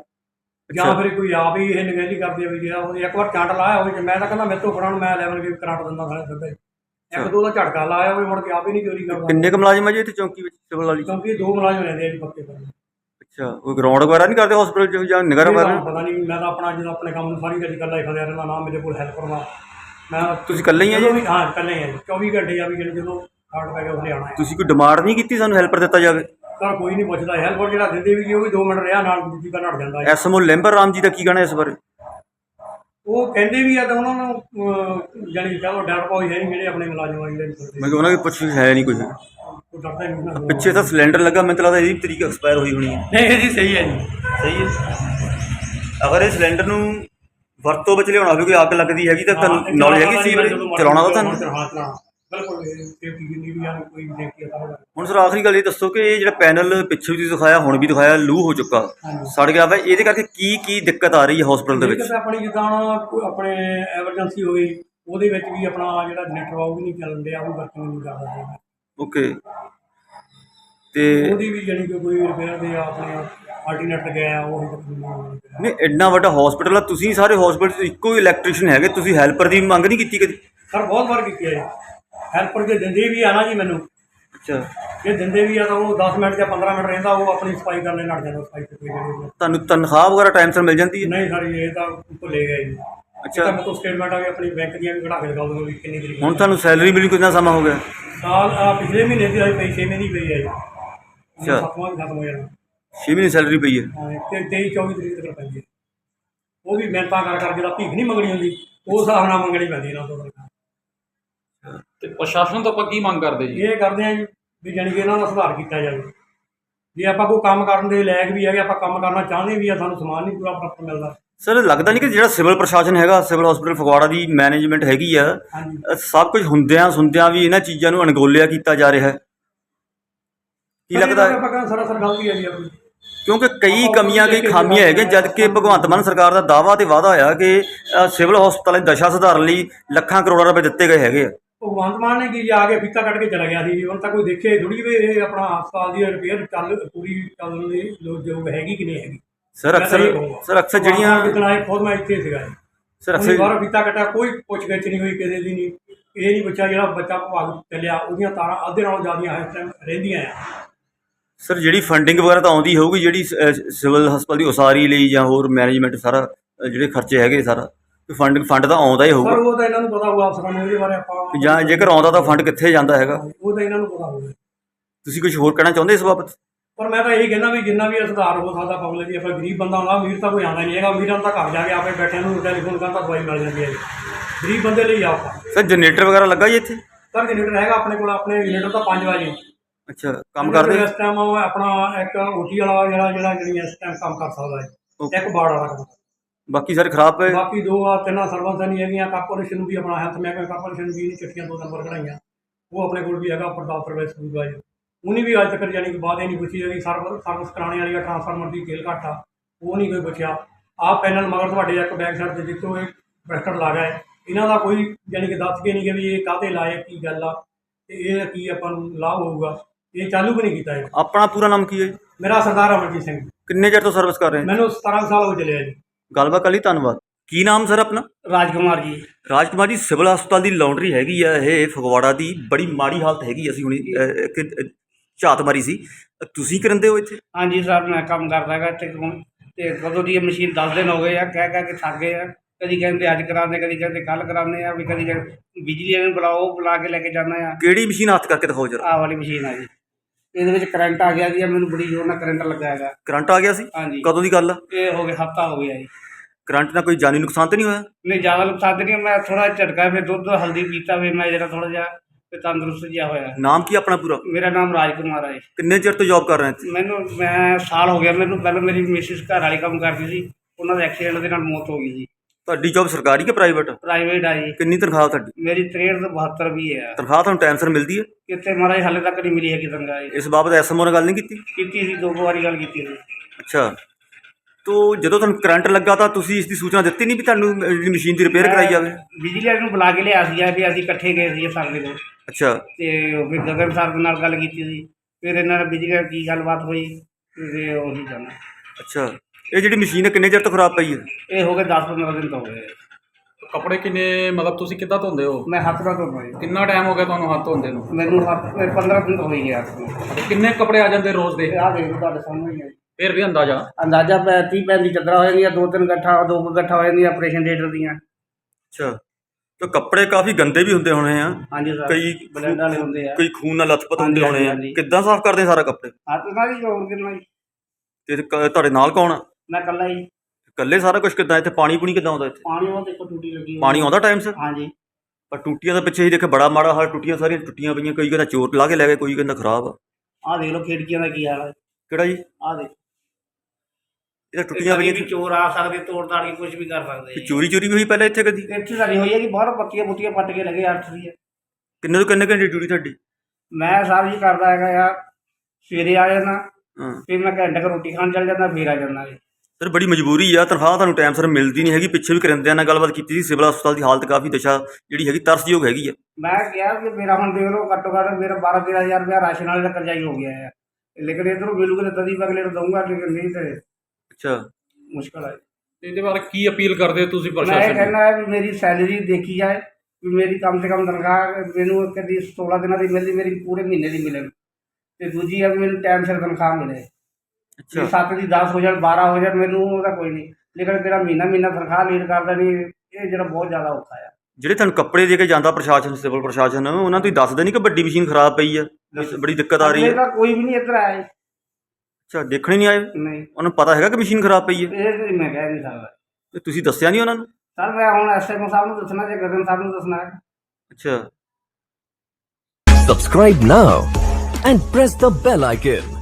ਜਾਂ। ਫਿਰ ਕੋਈ ਆਪ ਹੀ ਇਹ ਨਿਗਹਿਲੀ ਕਰਦੇ ਆ ਵੀ ਜਿਹੜਾ ਉਹਨੇ ਇੱਕ ਵਾਰ ਚੰਡ ਲਾਇਆ ਹੋਵੇ ਮੈਂ ਤਾਂ ਕਹਿੰਦਾ ਮੇਰੇ ਤੋਂ ਫੜਨ ਮੈਂ ਲੈਵਲ ਵੀ ਕਰੰਟ ਦਿੰਦਾ ਸਾਲੇ ਸਿੱਧਾ ਇੱਕ ਦੋ ਦਾ ਝਟਕਾ ਲਾਇਆ ਹੋਵੇ ਮੁੜ ਕੇ ਆਪ ਹੀ ਨਹੀਂ ਚੋਰੀ ਕਰਦਾ। ਕਿੰਨੇ ਕੁ ਮੁਲਾਜ਼ਮ ਆ ਜੀ ਇੱਥੇ ਚੌਂਕੀ ਵਿੱਚ ਸਿਵਲ ਵਾਲੀ? ਇਹ ਦੋ ਮੁਲਾਜ਼ਮ ਰਹਿੰਦੇ ਆ ਜੀ ਪੱਕੇ ਪਰ ਅੱਛਾ ਕੋਈ ਗਰਾਊਂਡ ਵਗੈਰਾ ਨਹੀਂ ਕਰਦੇ ਹਸਪੀਟਲ 'ਚ ਜਾਂ ਨਿਗਰ ਵਗੈਰਾ? ਪਤਾ ਨਹੀਂ ਮੈਂ ਤਾਂ ਆਪਣਾ ਜਦੋਂ ਆਪਣੇ ਕੰਮ ਨੂੰ ਸਾਰੀ ਦਿਹਾੜੀ ਇਕੱਲਾ ਹੀ ਖੜਿਆ ਰਹਿੰਦਾ ਨਾ ਮੇਰੇ ਕੋਲ ਹੈਲਪਰ ਵਾ ਮੈਂ ਤੁਸੀਂ ਇਕੱਲੇ ਹੀ ਆ ਜੀ? ਜਦੋਂ ਵੀ ਹਾਂ ਇਕੱਲੇ ਹੀ ਆ ਜੀ। 24 ਘੰਟੇ ਆ ਵੀ ਜਿਹੜੇ ਜਦੋਂ ਕਾਰਡ ਪੈ ਗਿਆ ਉਹਨੇ ਆਉਣਾ ਹੈ। ਤੁਸੀਂ ਕੋਈ ਡਿਮਾਂਡ ਨਹੀਂ ਕੀਤੀ ਸਾਨੂੰ ਹੈਲਪਰ ਦਿੱਤਾ ਜਾਵੇ? ਸਰ ਕੋਈ ਨਹੀਂ ਪੁੱਛਦਾ। ਹੈਲਪਰ ਜਿਹੜਾ ਦਿੰਦੇ ਵੀ ਜੀ ਉਹ ਵੀ 2 ਮਿੰਟ ਰਿਹਾ ਨਾਲ ਦੂਜੀ ਵਾਰ ਨੱਟ ਜਾਂਦਾ ਹੈ ਐਸਐਮਓ ਲੈਂਬਰ ਰਾਮ ਜੀ ਦਾ ਕੀ ਕਹਿਣਾ ਇਸ ਬਾਰੇ? ਉਹ ਕਹਿੰਦੇ ਵੀ ਆ ਤਾਂ ਉਹਨਾਂ ਨੂੰ ਕਿ ਉਹ ਡਰ ਪਾਉਈ ਹੈ ਨਹੀਂ ਜਿਹੜੇ ਆਪਣੇ ਮੁਲਾਜ਼ਮਾਂ ਜਿਹੜੇ ਮੈਂ ਕਿਹਾ ਉਹਨਾਂ ਦੀ ਪੁੱਛ ਹੈ ਨਹੀਂ ਕੁਝ ਉਹ ਡਰਦਾ ਹੀ ਨਹੀਂ ਨਾ। ਪਿੱਛੇ ਤਾਂ ਸਿਲੰਡਰ ਲੱਗਾ ਮੈਨੂੰ ਤਾਂ ਲੱਗਦਾ ਇਹਦੀ ਤਰੀਕ ਐਕਸਪਾਇਰ ਹੋਈ ਹੋਣੀ ਹੈ। ਨਹੀਂ ਜੀ ਸਹੀ ਹੈ ਜੀ। ਸਹੀ ਹੈ। ਅਗਰ ਇਹ ਸਿਲੰਡਰ ਨੂੰ ਵਰਤੋਂ ਵਿੱਚ ਲਿਆਉਣਾ ਹੋਵੇ ਕੋਈ ਅੱਗ ਲੱਗਦੀ ਹੈਗੀ ਤਾਂ ਤੁਹਾਨੂੰ ਨੌਲੇਜ ਹੈਗੀ ਸੀ ਚਲਾਉਣਾ ਤਾਂ ਤੁਹਾਨੂੰ। ਬਿਲਕੁਲ ਸੇਫਟੀ ਜਿੰਨੀ ਵੀ ਆ ਕੋਈ ਵੀ ਸੇਫਟੀ ਆ ਹੁਣ ਸਰ ਆਖਰੀ ਗੱਲ ਇਹ ਦੱਸੋ ਕਿ ਇਹ ਜਿਹੜਾ ਪੈਨਲ ਪਿੱਛੇ ਵੀ ਦਿਖਾਇਆ ਹੁਣ ਵੀ ਦਿਖਾਇਆ ਲੂ ਹੋ ਚੁੱਕਾ। ਸੜ ਗਿਆ ਵਾ ਇਹਦੇ ਕਰਕੇ ਕੀ ਕੀ ਦਿੱਕਤ ਆ ਰਹੀ ਹੈ ਹਸਪੀਟਲ ਦੇ ਵਿੱਚ? ਆਪਣੀ ਜਿੱਦਾਂ ਆਪਣੇ ਐਮਰਜੈਂਸੀ ਹੋ ਗਈ ਉਹਦੇ ਵਿੱਚ ਵੀ ਆਪਣਾ ਜਿਹੜਾ ਜਨਰੇਟਰ ਆ ਉਹ ਵੀ ਨਹੀਂ ਚੱਲਣ ਡਿਆ ਉਹ ਵਰਕਿੰਗ ਨਹੀਂ ਕਰਦਾ। ਓਕੇ ਤੇ ਉਹਦੀ ਵੀ ਜਾਣੀ ਕਿ ਕੋਈ ਰਿਪੇਅਰ ਦੇ ਆਪਣੇ ਆਲਟਰਨੇਟਰ ਗਿਆ ਉਹ ਹੀ ਨਹੀਂ ਐਡਾ ਵੱਡਾ ਹਸਪੀਟਲ ਆ ਤੁਸੀਂ ਸਾਰੇ ਹਸਪੀਟਲ ਇੱਕੋ ਹੀ ਇਲੈਕਟ੍ਰੀਸ਼ੀਅਨ ਹੈਗੇ ਤੁਸੀਂ ਹੈਲਪਰ ਦੀ ਮੰਗ ਨਹੀਂ ਕੀਤੀ ਕਦੀ? ਸਰ ਬਹੁਤ ਵਾਰ ਕੀਤੀ ਹੈ ਹੈਲਪਰ ਜੇ ਦਿੰਦੇ ਵੀ ਆ ਨਾ ਜੀ ਮੈਨੂੰ ਅੱਛਾ। ਜੇ ਦਿੰਦੇ ਵੀ ਆ ਤਾਂ ਉਹ 10 ਮਿੰਟ ਜਾਂ 15 ਮਿੰਟ ਰਹਿੰਦਾ ਉਹ ਆਪਣੀ ਸਫ਼ਾਈ ਕਰਨੇ ਲੱਗ ਜਾਂਦਾ ਸਫ਼ਾਈ ਤੇ ਤੁਹਾਨੂੰ ਤਨਖਾਹ ਵਗੈਰਾ ਟਾਈਮ ਸਿਰ ਮਿਲ ਜਾਂਦੀ ਹੈ? ਨਹੀਂ ਸਰ ਇਹ ਤਾਂ ਭੁੱਲੇ ਗਏ ਜੀ। ਅੱਛਾ। ਤਾਂ ਕੋਲ ਸਟੇਟਮੈਂਟ ਆ ਗਈ ਆਪਣੀ ਬੈਂਕ ਦੀਆਂ ਵੀ ਕਢਾ ਕੇ ਦਿਖਾ ਦੂੰਗਾ ਵੀ ਕਿੰਨੀ ਤਰੀਕ ਹੁਣ ਤੁਹਾਨੂੰ ਸੈਲਰੀ ਮਿਲੀ ਕਿੰਨਾ ਸਮਾਂ ਹੋ ਗਿਆ? ਸਾਲ ਆ ਪਿਛਲੇ ਮਹੀਨੇ ਦੀ ਆਈ ਪਈ 6 ਮਹੀਨੇ ਦੀ ਪਈ ਹੈ ਜੀ। ਅੱਛਾ। ਸੱਤਵਾਂ ਵੀ ਖਤਮ ਹੋ ਜਾਣਾ 6 ਮਹੀਨੇ ਸੈਲਰੀ ਪਈ ਹੈ। ਹਾਂ ਤੇ 23 24 ਤਰੀਕ ਤੱਕ ਪੈਂਦੀ ਹੈ। ਉਹ ਵੀ ਮਿਹਨਤਾਂ ਕਰ ਕਰ ਜਿਹੜਾ ਭੀਖ ਨਹੀਂ ਮੰਗਣੀ ਹੁੰਦੀ। ਉਹ ਹਿਸਾਬ ਨਾਲ ਮੰਗਣੀ ਪੈਂਦੀ ਇਹਨਾਂ ਤੋਂ ਤਨਖਾਹ। ਤੇ ਪ੍ਰਸ਼ਾਸਨ ਤੋਂ ਆਪਾਂ ਕੀ ਮੰਗ ਕਰਦੇ ਜੀ? ਇਹ ਕਰਦੇ ਆ ਜੀ ਵੀ ਜਾਣੀ ਕਿ ਇਹਨਾਂ ਦਾ ਸੁਧਾਰ ਕੀਤਾ ਜਾਵੇ। ਜੇ ਆਪਾਂ ਕੋਈ ਕੰਮ ਕਰਨ ਦੇ ਲਾਇਕ ਵੀ ਹੈਗੇ ਆਪਾਂ ਕੰਮ ਕਰਨਾ ਚਾਹੁੰਦੇ ਵੀ ਆ ਸਾਨੂੰ ਸਮਾਨ ਨਹੀਂ ਪੂਰਾ ਪ੍ਰਾਪਤ ਮਿਲਦਾ। ਸਰ ਲੱਗਦਾ ਨਹੀਂ ਕਿ ਜਿਹੜਾ ਸਿਵਲ ਪ੍ਰਸ਼ਾਸਨ ਹੈਗਾ ਸਿਵਲ ਹਸਪੀਟਲ ਫਗਵਾੜਾ ਦੀ ਮੈਨੇਜਮੈਂਟ ਹੈਗੀ ਆ ਹਾਂਜੀ। ਅ, ਸਭ ਕੁਝ ਹੁੰਦਿਆਂ ਸੁਣਦਿਆਂ ਵੀ ਇਹਨਾਂ ਚੀਜ਼ਾਂ ਨੂੰ ਅਣਗੌਲਿਆ ਕੀਤਾ ਜਾ ਰਿਹਾ ਹੈ। ਕੀ ਲੱਗਦਾ ਹੈ ਆਪਾਂ ਕਹਿੰਦੇ ਗਲਤੀ ਹੈ ਜੀ ਆਪਣੀ। ਕਿਉਂਕਿ ਕਈ ਕਮੀਆਂ ਕਈ ਖਾਮੀਆਂ ਹੈਗੀਆਂ ਜਦ ਕਿ ਭਗਵੰਤ ਮਾਨ ਸਰਕਾਰ ਦਾ ਦਾਅਵਾ ਤੇ ਵਾਅਦਾ ਹੋਇਆ ਕਿ ਅ, ਸਿਵਲ ਹਸਪਤਾਲਾਂ ਦੀ ਦਸ਼ਾ ਸੁਧਾਰਨ ਲਈ ਲੱਖਾਂ ਕਰੋੜਾਂ ਰੁਪਏ ਦਿੱਤੇ ਗਏ ਹੈਗੇ ਆ। ਭਗਵੰਤ ਮਾਨ ਨੇ ਕੀ ਆ ਕੇ ਫੀਤਾ ਕੱਢ ਕੇ ਚਲਾ ਗਿਆ ਸੀ ਹੁਣ ਤਾਂ ਕੋਈ ਦੇਖੇ ਥੋੜੀ ਵੀ ਇਹ ਆਪਣਾ ਹਸਪਤਾਲ ਦੀ ਰਿਪੇਅਰ ਚੱਲ ਪੂਰੀ ਚੱਲਣ ਦੀ ਜੋ ਹੈਗੀ ਕਿ ਨਹੀਂ ਹੈਗੀ। ਸਰ ਅਕਸਰ। ਸਰ ਅਕਸਰ ਜਿਹੜੀਆਂ ਕਿਤਨਾ ਇਹ ਖੁਦ ਮੈਂ ਇੱਥੇ ਸੀਗਾ ਜੀ। ਸਰ ਅਕਸਰ ਅਕਸਰ ਬਾਹਰ ਕਟਾ ਕੋਈ ਪੁੱਛ ਗਿੱਛ ਨਹੀਂ ਹੋਈ ਕਿਸੇ ਦੀ ਨਹੀਂ। ਇਹ ਨਹੀਂ ਬੱਚਾ ਜਿਹੜਾ ਬੱਚਾ ਭਾਗ ਚੱਲਿਆ ਉਹਦੀਆਂ ਤਾਰਾਂ ਅੱਧੇ ਨਾਲੋਂ ਜ਼ਿਆਦੀਆਂ ਇਸ ਟਾਈਮ ਰਹਿੰਦੀਆਂ ਆ। ਸਰ ਜਿਹੜੀ ਫੰਡਿੰਗ ਵਗੈਰਾ ਤਾਂ ਆਉਂਦੀ ਹੋਊਗੀ ਜਿਹੜੀ ਸਿਵਲ ਹਸਪਤਾਲ ਦੀ ਉਸਾਰੀ ਲਈ ਜਾਂ ਹੋਰ ਮੈਨੇਜਮੈਂਟ ਸਾਰਾ ਜਿਹੜੇ ਖਰਚੇ ਹੈਗੇ ਸਾਰਾ ਫੰਡ ਫੰਡ ਤਾਂ ਆਉਂਦਾ ਹੀ ਪਰ ਹੋਊਗਾ ਉਹ ਤਾਂ ਇਹਨਾਂ ਨੂੰ ਪਤਾ ਹੋਊਗਾ ਅਫਸਰਾਂ ਨੂੰ ਇਹਦੇ ਬਾਰੇ ਆਪਾਂ ਜਾਂ ਜੇਕਰ ਆਉਂਦਾ ਤਾਂ ਫੰਡ ਕਿੱਥੇ ਜਾਂਦਾ ਹੈਗਾ? ਉਹ ਤਾਂ ਇਹਨਾਂ ਨੂੰ ਪਤਾ ਹੋਊਗਾ। ਤੁਸੀਂ ਕੁਝ ਹੋਰ ਕਹਿਣਾ ਚਾਹੁੰਦੇ ਇਸ ਬਾਬਤ? ਪਰ ਮੈਂ ਤਾਂ ਇਹੀ ਕਹਿੰਦਾ ਵੀ ਜਿੰਨਾ ਵੀ ਸੁਧਾਰ ਹੋ ਸਕਦਾ ਪਬਲਿਕ ਦੀ ਆਪਾਂ ਗਰੀਬ ਬੰਦਾ ਹੁੰਦਾ ਅਮੀਰ ਤਾਂ ਕੋਈ ਆਉਂਦਾ ਨਹੀਂ ਹੈਗਾ। ਅਮੀਰਾਂ ਨੂੰ ਤਾਂ ਘਰ ਜਾ ਕੇ ਆਪੇ ਬੈਠਿਆਂ ਨੂੰ ਟੈਲੀਫੋਨ ਕਰਨ ਤਾਂ ਦਵਾਈ ਮਿਲ ਜਾਂਦੀ ਹੈ ਜੀ। ਗਰੀਬ ਬੰਦੇ ਲਈ ਆਓ ਸਰ ਜਨਰੇਟਰ ਵਗੈਰਾ ਲੱਗਾ ਜੀ ਇੱਥੇ? ਸਰ ਜਨਰੇਟਰ ਹੈਗਾ ਆਪਣੇ ਕੋਲ ਆਪਣੇ ਜਨਰੇਟਰ ਤਾਂ 5 ਵਜੇ। ਅੱਛਾ ਕੰਮ ਕਰਦੇ? ਇਸ ਟਾਈਮ ਉਹ ਆਪਣਾ ਇੱਕ ਓਟੀ ਵਾਲਾ ਜਿਹੜਾ ਜਿਹੜਾ ਜਿਹੜੀ ਇਸ ਟਾਈਮ ਕੰਮ ਕਰ ਸਕਦਾ ਹੈ। ਇੱਕ ਬਾੜ ਵਾਲਾ ਕੰਮ। ਬਾਕੀ ਸਾਰੇ ਖਰਾਬ ਪਏ? ਬਾਕੀ ਦੋ ਆ ਤਿੰਨਾਂ ਸਰਵਿਸਾਂ ਨਹੀਂ ਹੈਗੀਆਂ। ਕਾਰਪੋਰੇਸ਼ਨ ਨੂੰ ਵੀ ਆਪਣਾ ਹੈਲਥ ਮਹਿਕਮੇ ਕਾਰਪੋਰੇਸ਼ਨ ਵੀ ਨਹੀਂ ਚਿੱਠੀਆਂ ਦੋ ਨੰਬਰ ਕਢਾਈਆਂ। ਉਹ ਆਪਣੇ ਕੋਲ ਵੀ ਹੈਗਾ ਪ੍ਰਤਾਪ ਸਰਵਿਸ ਸੁਪਰਵਾਈਜ਼ਰ ਉਹਨੇ ਵੀ ਅੱਜ ਤੱਕ ਜਾਨੀ ਕਿ ਇਹ ਨਹੀਂ ਪੁੱਛੀ ਹੈਗੀ ਸਰਵਿਸ ਸਰਵਿਸ ਕਰਾਉਣੇ ਵਾਲੀ ਆ ਟਰਾਂਸਫਾਰਮਰ ਦੀ ਕੇਲ ਘੱਟ ਆ। ਉਹ ਨਹੀਂ ਕੋਈ ਪੁੱਛਿਆ। ਆਹ ਪੈਨਲ ਮਗਰ ਤੁਹਾਡੇ ਇੱਕ ਬੈਕ ਸਾਈਡ ਤੇ ਜਿੱਥੋਂ ਇਹ ਪ੍ਰੈਸਟਰ ਲੱਗਾ ਹੈ। ਇਹਨਾਂ ਦਾ ਕੋਈ ਜਾਨੀ ਕਿ ਦੱਸ ਕੇ ਨਹੀਂ ਕਿ ਵੀ ਇਹ ਕਾਹਤੇ ਲਾਏ ਕੀ ਗੱਲ ਆ। ਤੇ ਇਹ ਕੀ ਆਪਾਂ ਨੂੰ ਲਾਭ ਹੋਊਗਾ। ਇਹ ਚਾਲੂ ਵੀ ਨਹੀਂ ਕੀਤਾ ਇਹ ਆਪਣਾ ਪੂਰਾ ਨਾਮ ਕੀ ਹੈ ਜੀ? ਮੇਰਾ ਸਰਦਾਰ ਅਮਰਜੀਤ ਸਿੰਘ। ਕਿੰਨੇ ਚਿਰ ਤੋਂ ਸਰਵਿਸ ਕਰ ਰਹੇ ਹੋ? ਮੈਨੂੰ 17 ਸਾਲ ਹੋ ਚੱਲਿਆ ਜੀ। ਗੱਲਬਾਤ ਕਰ ਲਈ ਧੰਨਵਾਦ। ਕੀ ਨਾਮ ਸਰ ਆਪਣਾ? ਰਾਜਕੁਮਾਰ ਜੀ। ਰਾਜਕੁਮਾਰ ਜੀ ਸਿਵਲ ਹਸਪਤਾਲ ਦੀ ਲਾਉਂਡਰੀ ਹੈਗੀ ਆ ਇਹ ਫਗਵਾੜਾ ਦੀ ਬੜੀ ਮਾੜੀ ਹਾਲਤ ਹੈਗੀ ਅਸੀਂ ਹੁਣੀ ਅਹ, ਇੱਕ ਅਹ, ਝਾਤ ਮਾਰੀ ਸੀ। ਅਹ, ਤੁਸੀਂ ਕਰੰਦੇ ਹੋ ਇੱਥੇ? ਹਾਂਜੀ ਸਰ ਮੈਂ ਕੰਮ ਕਰਦਾ ਹੈਗਾ ਤੇ ਹੁਣ। ਤੇ ਕਦੋਂ ਦੀ ਇਹ ਮਸ਼ੀਨ 10 ਦਿਨ ਹੋ ਗਏ ਆ ਕਹਿ ਕਹਿ ਕੇ ਥੱਕ ਗਏ ਆ। ਕਦੀ ਕਹਿੰਦੇ ਅੱਜ ਕਰਾਉਂਦੇ ਕਦੀ ਕਹਿੰਦੇ ਕੱਲ ਕਰਾਉਂਦੇ ਆ ਵੀ ਕਦੀ ਕਹਿੰਦੇ ਬਿਜਲੀ ਵਾਲੇ ਨੂੰ ਬੁਲਾਓ ਬੁਲਾ ਕੇ ਲੈ ਕੇ ਜਾਣਾ ਆ। ਕਿਹੜੀ ਮਸ਼ੀਨ ਹੱਥ ਕਰਕੇ ਦਿਖਾਓ ਜਰਾ। ਆਹ ਵਾਲੀ ਮਸ਼ੀਨ ਆ ਜੀ। ਇਹਦੇ ਵਿੱਚ ਕਰੰਟ ਆ ਗਿਆ ਜੀ ਮੈਨੂੰ ਬੜੀ ਜ਼ੋਰ ਨਾਲ ਕਰੰਟ ਲੱਗਾ ਹੈਗਾ। ਕਰੰਟ ਆ ਗਿਆ ਸੀ? ਹਾਂਜੀ। ਕਦੋਂ ਦੀ ਗੱਲ ਆ? ਇਹ ਹੋ ਗਿਆ ਹਫਤਾ ਹੋ ਗਿਆ ਜੀ। ਕਰੰਟ ਨਾਲ ਕੋਈ ਜਾਨੀ ਨੁਕਸਾਨ ਤਾਂ ਨਹੀਂ ਹੋਇਆ? ਨਹੀਂ ਜ਼ਿਆਦਾ ਨੁਕਸਾਨ ਤਾਂ ਨਹੀਂ ਮੈਂ ਥੋੜਾ ਝਟਕਾ ਫਿਰ ਦੁੱਧ ਹਲਦੀ ਪੀਤਾ ਵੀ ਮੈਂ ਜਿਹੜਾ ਥੋੜਾ ਜਿਹਾ ਤੇ ਤੰਦਰੁਸਤ ਜਿਹਾ ਹੋਇਆ। ਨਾਮ ਕੀ ਆਪਣਾ ਪੂਰਾ? ਮੇਰਾ ਨਾਮ ਰਾਜ ਕੁਮਾਰ ਹੈ। ਕਿੰਨੇ ਚਿਰ ਤੋਂ ਜੌਬ ਕਰ ਰਹੇ ਇੱਥੇ ਮੈਨੂੰ ਮੈਂ ਸਾਲ ਹੋ ਗਿਆ ਮੈਨੂੰ ਪਹਿਲਾਂ ਮੇਰੀ ਮਿਸਿਸ ਘਰ ਵਾਲੀ ਕੰਮ ਕਰਦੀ ਸੀ ਉਹਨਾਂ ਦਾ ਐਕਸੀਡੈਂਟ ਦੇ ਨਾਲ ਮੌਤ ਹੋ ਗਈ ਜੀ ਤੁਹਾਡੀ ਜੌਬ ਸਰਕਾਰੀ ਕਿ ਪ੍ਰਾਈਵੇਟ ਪ੍ਰਾਈਵੇਟ ਆ ਜੀ। ਕਿੰਨੀ ਤਨਖਾਹ ਤੁਹਾਡੀ? ਮੇਰੀ 63 ਤੋਂ 72 ਵੀ ਹੈ ਤਨਖਾਹ ਤੁਹਾਨੂੰ ਟਾਈਮ ਸਿਰ ਮਿਲਦੀ ਹੈ? ਕਿਤੇ ਮਹਾਰਾਜ ਹਾਲੇ ਤੱਕ ਨਹੀਂ ਮਿਲੀ ਹੈਗੀ ਤਨਖਾਹ ਇਹ। ਇਸ ਬਾਬਤ ਐਸਐਮਓ ਨਾਲ ਗੱਲ ਨਹੀਂ ਕੀਤੀ? ਕੀਤੀ ਸੀ ਦੋ ਕੁ ਵਾਰੀ ਗੱਲ ਕੀਤੀ ਸੀ। ਅੱਛਾ। ਤੋ ਜਦੋਂ ਤੁਹਾਨੂੰ ਕਰੰਟ ਲੱਗਾ ਤਾਂ ਤੁਸੀਂ ਇਸ ਦੀ ਸੂਚਨਾ ਦਿੱਤੀ ਨਹੀਂ ਵੀ ਤੁਹਾਨੂੰ ਜਿਹੜੀ ਮਸ਼ੀਨ ਦੀ ਰਿਪੇਅਰ ਕਰਾਈ ਜਾਵੇ? ਬਿਜਲੀ ਵਾਲੇ ਨੂੰ ਬੁਲਾ ਕੇ ਲਿਆ ਸੀ ਵੀ ਅਸੀਂ ਇਕੱਠੇ ਗਏ ਸੀ ਸਰ ਦੇ। ਕੋਲ ਅੱਛਾ। ਤੇ ਉਹ ਫਿਰ ਗਗਨ ਸਰ ਨਾਲ ਗੱਲ ਕੀਤੀ ਸੀ। ਫਿਰ ਇਹਨਾਂ ਨਾਲ ਬਿਜਲੀ ਨਾਲ ਕੀ ਗੱਲਬਾਤ ਹੋਈ ਤੇ ਉਹੀ ਜਾਣਾ। ਅੱਛਾ। ਇਹ ਜਿਹੜੀ ਮਸ਼ੀਨ ਹੈ ਕਿੰਨੇ ਚਿਰ ਤੋਂ ਖਰਾਬ ਪਈ ਹੈ ਇਹ ਹੋ ਗਏ 10 15 ਦਿਨ ਤੋਂ ਹੋ ਗਏ। ਕੱਪੜੇ ਕਿੰਨੇ ਮਤਲਬ ਤੁਸੀਂ ਕਿੱਦਾਂ ਧੋਂਦੇ ਹੋ? ਮੈਂ ਹੱਥ ਨਾਲ ਧੋਣਾ ਜੀ। ਕਿੰਨਾ ਟਾਈਮ ਹੋ ਗਿਆ ਤੁਹਾਨੂੰ ਹੱਥ ਧੋਂਦੇ ਨੂੰ? ਮੈਨੂੰ ਹੱਥ ਮੇਰੇ 15 ਦਿਨ ਤੋਂ ਹੋਈ ਗਿਆ ਤੇ ਕਿੰਨੇ ਕੱਪੜੇ ਆ ਜਾਂਦੇ ਰੋਜ਼ ਦੇ? ਆ ਦੇਖੋ ਤੁਹਾਡੇ ਸਾਹਮਣੇ ਹੀ ਹੈ ਫਿਰ ਵੀ ਅੰਦਾਜ਼ਾ? ਅੰਦਾਜ਼ਾ ਪੈ 30 ਪੈਂਤੀ ਚੱਦਰਾਂ ਹੋ ਜਾਂਦੀਆਂ ਦੋ ਤਿੰਨ ਗੱਠਾ ਦੋ ਕੁ ਗੱਠਾ ਹੋ ਜਾਂਦੀਆਂ ਆਪਰੇਸ਼ਨ ਥੀਏਟਰ ਦੀਆਂ। ਅੱਛਾ। ਤਾਂ ਕੱਪੜੇ ਕਾਫੀ ਗੰਦੇ ਵੀ ਹੁੰਦੇ ਹੋਣੇ ਆ। ਹਾਂਜੀ ਸਰ ਕਈ ਬਲੈਂਡ ਵਾਲੇ ਹੁੰਦੇ ਆ। ਕਈ ਖੂਨ ਨਾਲ ਲੱਥਪੱਥ ਹੁੰਦੇ ਹੋਣੇ ਆ। ਕਿੱਦਾਂ ਸਾਫ਼ ਕਰਦੇ ਸਾਰਾ ਕੱਪੜੇ? ਹੱਥ ਨਾਲ ਹੀ ਹੋਰ ਕਿੰਨਾ ਜੀ ਤੇ ਤੁਹਾਡੇ ਨਾਲ ਕੌਣ ਆ? ਮੈਂ ਕੱਲਾ ਹੀ। ਇਕੱਲੇ ਸਾਰਾ ਕੁਝ ਕਿੱਦਾਂ? ਇੱਥੇ ਪਾਣੀ ਪੂਣੀ ਕਿੱਦਾਂ ਆਉਂਦਾ ਇੱਥੇ? ਪਾਣੀ ਉਹ ਦੇਖੋ ਟੂਟੀ ਲੱਗੀ ਹੋਈ। ਪਾਣੀ ਆਉਂਦਾ ਟਾਈਮ ਸਿਰ? ਹਾਂਜੀ। ਪਰ ਟੁੱਟੀਆਂ ਦਾ ਪਿੱਛੇ ਹੀ ਦੇਖੇ ਬੜਾ ਮਾੜਾ ਹਾਲ ਟੁੱਟੀਆਂ ਸਾਰੀਆਂ ਟੁੱਟੀਆਂ ਪਈਆਂ ਕਈ ਕਹਿੰਦਾ ਚੋਰ ਲਾ ਕੇ ਲੈ ਗਏ ਕੋਈ ਕਹਿੰਦਾ ਖਰਾਬ ਆ। ਆਹ ਦੇਖ ਲਓ ਖਿੜਕੀਆਂ ਦਾ ਕੀ ਹਾਲ ਹੈ ਕਿਹੜਾ ਜੀ? ਆਹ ਦੇਖ। ਇਹ ਤਾਂ ਟੁੱਟੀਆਂ ਕਦੀ ਪਈਆਂ। ਵੀ ਚੋਰ ਆ ਸਕਦੇ ਤੋੜ ਤਾੜ ਕੇ ਕੁਝ ਵੀ ਕਰ ਸਕਦੇ ਤੇ ਚੋਰੀ ਚੋਰੀ ਵੀ ਹੋਈ ਪਹਿਲਾਂ ਇੱਥੇ ਕਦੀ? ਇੱਥੇ ਸਾਡੀ ਹੋਈ ਹੈ ਕਿ ਬਾਹਰ ਪੱਤੀਆਂ ਪੁੱਤੀਆਂ ਪੱਟ ਕੇ ਲੱਗੇ ਅੱਠ ਦੀ। ਹੈ ਕਿੰਨੇ ਤੋਂ ਕਿੰਨੇ ਘੰਟੇ ਡਿਊਟੀ ਤੁਹਾਡੀ? ਮੈਂ ਸਾਹਿਬ ਜੀ ਕਰਦਾ ਹੈਗਾ ਯਾਰ ਸਵੇਰੇ ਆ ਹਾਂ। ਫਿਰ ਮੈਂ ਘੰਟੇ ਕੁ ਰੋਟੀ ਖਾਣ ਚੱਲ ਜਾਂਦਾ ਫਿਰ ਆ ਜਾਂਦਾ ਜੀ। ਸਰ ਬੜੀ ਮਜਬੂਰੀ ਆ ਤਨਖਾਹ ਤੁਹਾਨੂੰ ਟਾਈਮ ਸਿਰ ਮਿਲਦੀ ਨਹੀਂ ਹੈਗੀ ਪਿੱਛੇ ਵੀ ਕਰਿੰਦਿਆਂ ਨਾਲ ਗੱਲਬਾਤ ਕੀਤੀ ਸੀ ਸਿਵਲ ਹਸਪਤਾਲ ਦੀ ਹਾਲਤ ਕਾਫੀ ਦਸ਼ਾ ਜਿਹੜੀ ਹੈਗੀ ਤਰਸਯੋਗ ਹੈਗੀ ਆ। ਮੈਂ ਕਿਹਾ ਕਿ ਮੇਰਾ ਹੁਣ ਦੇਖ ਲਓ ਘੱਟੋ ਘੱਟ ਮੇਰਾ 12 13000 ਰੁਪਇਆ ਰਾਸ਼ਨ ਵਾਲੇ ਦਾ ਕਰਜ਼ਾ ਹੀ ਹੋ ਗਿਆ ਹੈ ਲੇਕਿਨ ਇਧਰੋਂ ਮਿਲੂਗੇ ਤਾਂ ਤਦੀ ਅਗਲੇ ਨੂੰ ਦਊਂਗਾ ਲੇਕਿਨ ਨਹੀਂ ਤੇ ਅੱਛਾ। ਮੁਸ਼ਕਲ ਹੈ ਤੇ ਇਹਦੇ ਬਾਰੇ ਕੀ ਅਪੀਲ ਕਰਦੇ ਹੋ ਤੁਸੀਂ ਮੈਂ ਇਹ ਪ੍ਰਸ਼ਾਸਨ ਨੂੰ? ਕਹਿਣਾ ਹੈ ਵੀ ਮੇਰੀ ਸੈਲਰੀ ਦੇਖੀ ਜਾਏ ਵੀ ਮੇਰੀ ਕਮ ਸੇ ਕਮ ਤਨਖਾਹ ਮੈਨੂੰ ਕਦੀ 16 ਦਿਨਾਂ ਦੀ ਮਿਲਦੀ ਮੇਰੀ ਪੂਰੇ ਮਹੀਨੇ ਦੀ ਮਿਲੇ ਤੇ ਦੂਜੀ ਹੈ ਵੀ ਮੈਨੂੰ ਟਾਈਮ ਸਿਰ ਤਨਖਾਹ ਮਿਲੇ। ਜੇ ਅੱਛਾ 7 ਦੀ 10 ਹੋ ਜਾਣ 12 ਹੋ ਜਾਣ ਮੈਨੂੰ ਉਹਦਾ ਕੋਈ ਨਹੀਂ। ਲੇਕਿਨ ਜਿਹੜਾ ਮਹੀਨਾ ਮਹੀਨਾ ਤਨਖਾਹ ਲੀਡ ਕਰਦਾ ਨਹੀਂ ਇਹ ਜਿਹੜਾ ਬਹੁਤ ਜ਼ਿਆਦਾ ਔਖਾ ਹੈ ਜਿਹੜੇ ਤੁਹਾਨੂੰ ਕੱਪੜੇ ਦੇ ਕੇ ਜਾਂਦਾ ਪ੍ਰਸ਼ਾਸਨ ਸਿਵਲ ਪ੍ਰਸ਼ਾਸਨ ਉਹਨਾਂ ਨੂੰ ਤੁਸੀਂ ਦੱਸਦੇ ਨਹੀਂ ਕਿ ਵੱਡੀ ਮਸ਼ੀਨ ਖਰਾਬ ਪਈ ਆ? ਬੜੀ ਦਿੱਕਤ ਆ ਰਹੀ ਹੈ ਤਾਂ ਕੋਈ ਵੀ ਨਹੀਂ ਇੱਧਰ ਆਇਆ। ਜੀ। ਅੱਛਾ ਦੇਖਣ ਹੀ ਨਹੀਂ ਆਏ? ਨਹੀਂ। ਉਹਨਾਂ ਨੂੰ ਪਤਾ ਹੈਗਾ ਕਿ ਮਸ਼ੀਨ ਖਰਾਬ ਪਈ ਹੈ ਇਹ ਮੈਂ ਕਹਿ ਨਹੀਂ ਸਕਦਾ। ਤੇ ਤੁਸੀਂ ਦੱਸਿਆ ਨਹੀਂ ਉਹਨਾਂ ਨੂੰ? ਸਰ ਮੈਂ ਹੁਣ ਐਸਐਮਓ ਸਾਹਿਬ ਨੂੰ ਦੱਸਣਾ ਜੇ ਗਗਨ ਸਾਹਿਬ ਨੂੰ ਦੱਸਣਾ ਹੈ। ਅੱਛਾ। Subscribe now and press the bell icon.